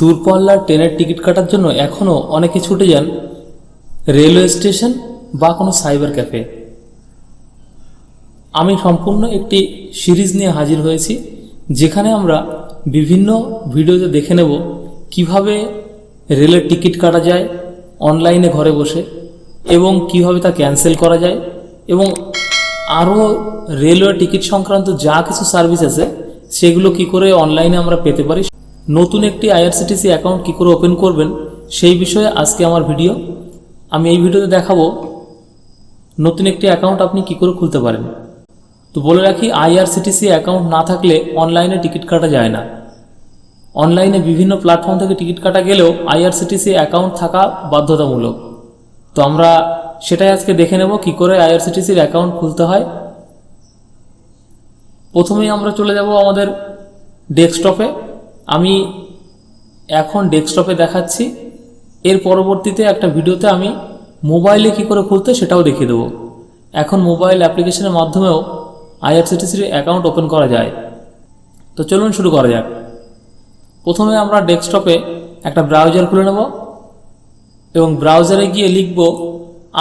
দূরপাল্লার ট্রেনের টিকিট কাটার জন্য এখনও অনেকে ছুটে যান রেলওয়ে স্টেশন বা কোনো সাইবার ক্যাফে। আমি সম্পূর্ণ একটি সিরিজ নিয়ে হাজির হয়েছি, যেখানে আমরা বিভিন্ন ভিডিওতে দেখে নেব কীভাবে রেলের টিকিট কাটা যায়, অনলাইনে ঘরে বসে, এবং কীভাবে তা ক্যান্সেল করা যায়, এবং আরও রেলওয়ে টিকিট সংক্রান্ত যা কিছু সার্ভিস আছে, সেগুলো কি করে অনলাইনে আমরা পেতে পারি নতুন একটি আইআরসিটিসি অ্যাকাউন্ট কি করে ওপেন করবেন, সেই বিষয়ে আজকে আমার ভিডিও আমি এই ভিডিওতে দেখাবো নতুন একটি অ্যাকাউন্ট আপনি কি করে খুলতে পারেন। তো বলে রাখি, আইআরসিটিসি অ্যাকাউন্ট না থাকলে অনলাইনে টিকিট কাটা যায় না। অনলাইনে বিভিন্ন প্ল্যাটফর্ম থেকে টিকিট কাটা গেলেও আইআরসিটিসি অ্যাকাউন্ট থাকা বাধ্যতামূলক। তো আমরা সেটাই আজকে দেখে নেব, কি করে আইআরসিটিসির অ্যাকাউন্ট খুলতে হয়। প্রথমেই আমরা চলে যাব আমাদের ডেস্কটপে আমি এখন ডেস্কটপে দেখাচ্ছি। এর পরবর্তীতে একটা ভিডিওতে আমি মোবাইলে কি করে খুলতে সেটাও দেখিয়ে দেবো। এখন মোবাইল অ্যাপ্লিকেশনের মাধ্যমেও আইআরসিটিসির অ্যাকাউন্ট ওপেন করা যায়। তো চলুন শুরু করা যাক। প্রথমে আমরা ডেস্কটপে একটা ব্রাউজার খুলে নেব এবং ব্রাউজারে গিয়ে লিখব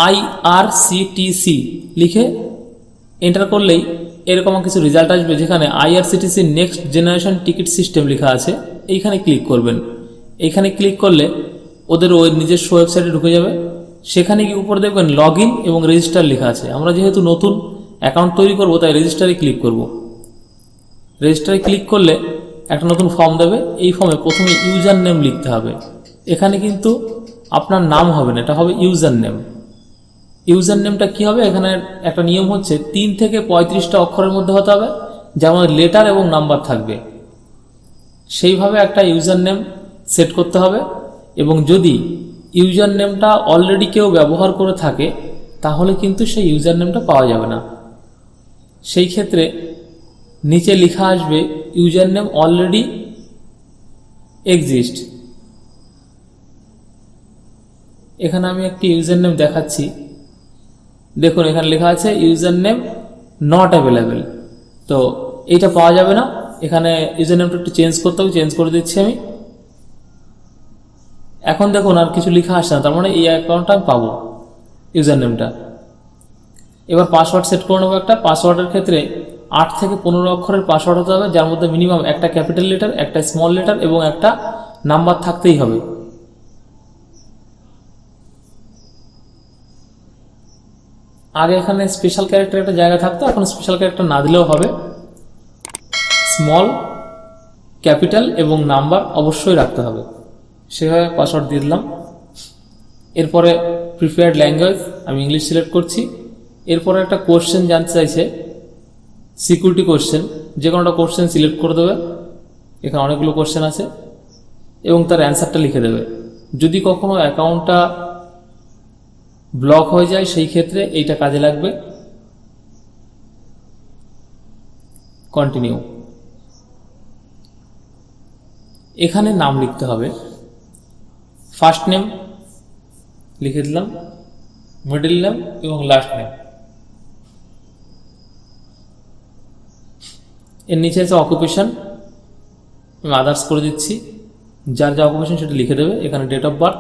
আইআরসিটিসি লিখে এন্টার করলেই এরকম কিছু রেজাল্ট আসবে যেখানে IRCTC next generation ticket system লেখা আছে, এইখানে ক্লিক করবেন। এইখানে ক্লিক করলে ওদের ওই নিজস্ব ওয়েবসাইটে ঢুকে যাবে। সেখানে গিয়ে উপরে দেখবেন লগ এবং রেজিস্টার লেখা আছে। আমরা যেহেতু নতুন অ্যাকাউন্ট তৈরি করব, তাই রেজিস্টারে ক্লিক করব। রেজিস্টারে ক্লিক করলে একটা নতুন ফর্ম দেবে। এই ফর্মে প্রথমে ইউজার নেম লিখতে হবে। এখানে কিন্তু আপনার নাম হবে না, এটা হবে ইউজার নেম ইউজার নেমটা কী হবে? এখানে একটা নিয়ম হচ্ছে তিন থেকে পঁয়ত্রিশটা অক্ষরের মধ্যে হতে হবে, যেমন লেটার এবং নাম্বার থাকবে। সেইভাবে একটা ইউজার নেম সেট করতে হবে এবং যদি ইউজার নেমটা অলরেডি কেউ ব্যবহার করে থাকে, তাহলে কিন্তু সেই ইউজার নেমটা পাওয়া যাবে না। সেই ক্ষেত্রে নিচে লেখা আসবে ইউজার নেম অলরেডি এক্সিস্ট এখানে আমি একটি ইউজার নেম দেখাচ্ছি। দেখুন, এখানে লেখা আছে ইউজার নেম নট অ্যাভেলেবেল তো এইটা পাওয়া যাবে না। এখানে ইউজার নেমটা একটু চেঞ্জ করতে হবে চেঞ্জ করে দিচ্ছি আমি। এখন দেখুন, আর কিছু লেখা আসছে না। তার মানে এই অ্যাকাউন্টটা আমি পাবো ইউজার নেমটা এবার পাসওয়ার্ড সেট করে নেব একটা। পাসওয়ার্ডের ক্ষেত্রে আট থেকে পনেরো অক্ষরের পাসওয়ার্ড হতে হবে, যার মধ্যে মিনিমাম একটা ক্যাপিটাল লেটার একটা স্মল লেটার এবং একটা নাম্বার থাকতেই হবে। আগে এখানে স্পেশাল ক্যারেক্টার একটা জায়গা থাকতো, এখন স্পেশাল ক্যারেক্টার না দিলেও হবে। স্মল ক্যাপিটাল এবং নাম্বার অবশ্যই রাখতে হবে। সেভাবে পাসওয়ার্ড দিয়ে দিলাম। এরপরে প্রিফার্ড ল্যাঙ্গুয়েজ আমি ইংলিশ সিলেক্ট করছি। এরপরে একটা কোশ্চেন জানতে চাইছে সিকিউরিটি কোশ্চেন যে কোনো একটা কোশ্চেন সিলেক্ট করে দেবে। এখানে অনেকগুলো কোশ্চেন আছে। এবং তার অ্যান্সারটা লিখে দেবে। যদি কখনো অ্যাকাউন্টটা ব্লক হয়ে যায়, সেই ক্ষেত্রে এইটা কাজে লাগবে। কন্টিনিউ এখানে নাম লিখতে হবে। ফার্স্ট নেম লিখে দিলাম মিডল নেম এবং লাস্ট নেম এর নিচে আছে অকুপেশন আমি আদার্স করে দিচ্ছি। যার যা অকুপেশন সেটা লিখে দেবে, এখানে date of birth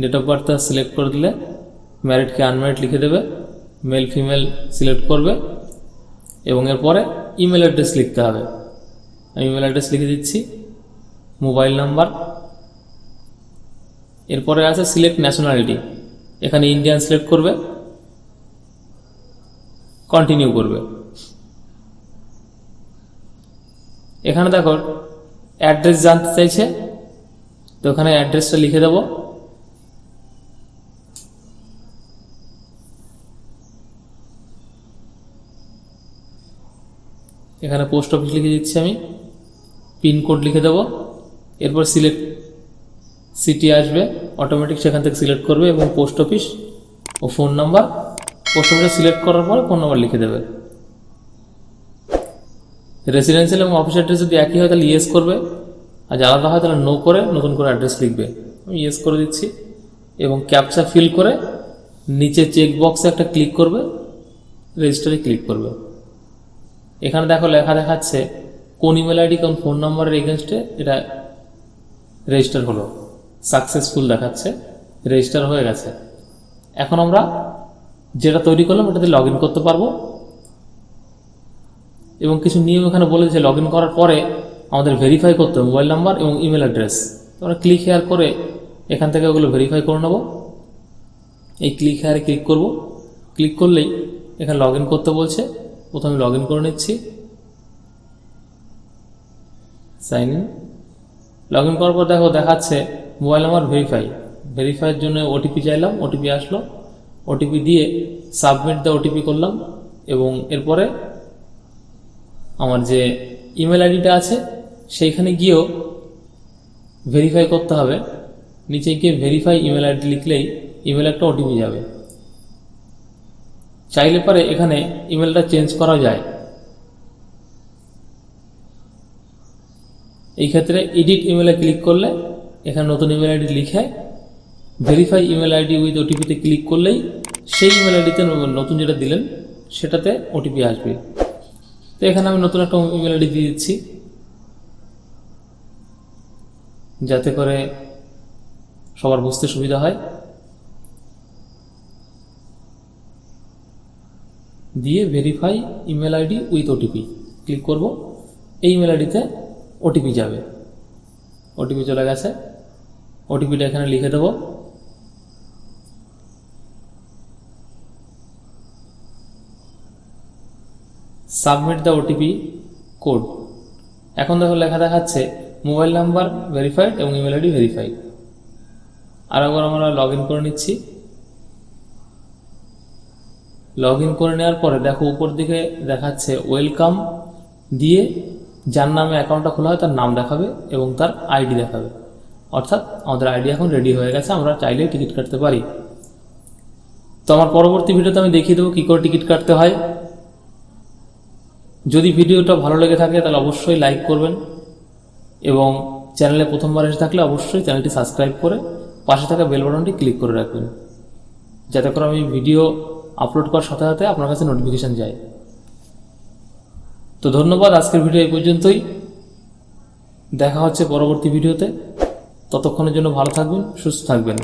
date of বার্থটা select করে দিলে ম্যারিড কি আনম্যারিড লিখে দেবে মেল ফিমেল সিলেক্ট করবে এবং এরপরে ইমেল অ্যাড্রেস লিখতে হবে। আমি ইমেল অ্যাড্রেস লিখে দিচ্ছি মোবাইল নাম্বার এরপরে আছে সিলেক্ট ন্যাশনালিটি এখানে ইন্ডিয়ান সিলেক্ট করবে কন্টিনিউ করবে। এখানে দেখো অ্যাড্রেস জানতে চাইছে, তো ওখানে অ্যাড্রেসটা লিখে দেবো। এখানে পোস্ট অফিস লিখে দিচ্ছি আমি। পিনকোড লিখে দেবো। এরপর সিলেক্ট সিটি আসবে। অটোমেটিক সেখান থেকে সিলেক্ট করবে এবং পোস্ট অফিস ও ফোন নাম্বার পোস্ট অফিসে সিলেক্ট করার পরে ফোন নাম্বার লিখে দেবে। রেসিডেন্সিয়াল এবং অফিস অ্যাড্রেস যদি একই হয় তাহলে ইয়েস করবে। আর আলাদা হয় তাহলে নো করে, নতুন করে অ্যাড্রেস লিখবে। আমি ইয়েস করে দিচ্ছি। এবং ক্যাপচা ফিল করে নিচে চেক বক্সে একটা ক্লিক করবে। রেজিস্টারে ক্লিক করবে। এখানে দেখো লেখা দেখাচ্ছে, কোন ইমেল আইডি কোন ফোন নাম্বারের এগেনস্টে এটা রেজিস্টার হলো। সাকসেসফুল দেখাচ্ছে রেজিস্টার হয়ে গেছে। এখন আমরা যেটা তৈরি করলাম ওটাতে লগ করতে পারব। এবং কিছু নিয়ম এখানে বলে দিয়েছে লগ করার পরে আমাদের ভেরিফাই করতে হবে মোবাইল নাম্বার এবং ইমেল অ্যাড্রেস আমরা ক্লিক হেয়ার করে এখান থেকে ওগুলো ভেরিফাই করে নেব। এই ক্লিক হেয়ারে ক্লিক করব। ক্লিক করলেই এখানে লগ করতে বলছে। প্রথমে লগ ইন করে নিচ্ছি। সাইন ইন লগ ইন করার পর দেখো দেখাচ্ছে মোবাইল নাম্বার ভেরিফাই ভেরিফাইয়ের জন্য ওটিপি চাইলাম ওটিপি আসলো। ওটিপি দিয়ে সাবমিট দ্য ওটিপি করলাম এবং এরপরে আমার যে ইমেল আইডিটা আছে, সেইখানে গিয়েও ভেরিফাই করতে হবে। নিচে গিয়ে ভেরিফাই ইমেল আইডি লিখলেই ইমেল একটা ওটিপি যাবে। চাইলে পরে এখানে ইমেলটা চেঞ্জ করা যায়। এই ক্ষেত্রে এডিট ইমেলে ক্লিক করলে এখানে নতুন ইমেল আইডি লিখে ভেরিফাই ইমেল আইডি উইথ ওটিপিতে ক্লিক করলেই সেই ইমেল আইডিতে নতুন যেটা দিলেন সেটাতে ওটিপি আসবে। তো এখানে আমি নতুন একটা ইমেল আইডি দিয়ে দিচ্ছি। যাতে করে সবার বুঝতে সুবিধা হয়। দিয়ে verify email ID with OTP click করব, এই ইমেল আইডিতে ওটিপি যাবে। ওটিপি চলে গেছে। ওটিপিটা এখানে লিখে দেবো। সাবমিট দ্য ওটিপি কোড এখন দেখো লেখা দেখাচ্ছে মোবাইল নাম্বার ভেরিফাইড এবং ইমেল আইডি ভেরিফাইড আর একবার আমরা লগ ইন করে নিচ্ছি। লগ ইন করে নেওয়ার পরে দেখো উপর দিকে দেখাচ্ছে ওয়েলকাম দিয়ে যার নামে অ্যাকাউন্টটা খোলা হয় তার নাম দেখাবে এবং তার আইডি দেখাবে। অর্থাৎ আমাদের আইডি এখন রেডি হয়ে গেছে, আমরা চাইলেই টিকিট কাটতে পারি। তো আমার পরবর্তী ভিডিওতে আমি দেখিয়ে দেবো কী করে টিকিট কাটতে হয়। যদি ভিডিওটা ভালো লেগে থাকে তাহলে অবশ্যই লাইক করবেন এবং চ্যানেলে প্রথমবার এসে থাকলে অবশ্যই চ্যানেলটি সাবস্ক্রাইব করে পাশে থাকা বেল বাটনটি ক্লিক করে রাখবেন। যাতে করে আমি ভিডিও আপলোড করার সাথে সাথে আপনার কাছে নোটিফিকেশান যায়। তো ধন্যবাদ, আজকের ভিডিও এই পর্যন্তই। দেখা হচ্ছে পরবর্তী ভিডিওতে ততক্ষণের জন্য ভালো থাকবেন, সুস্থ থাকবেন।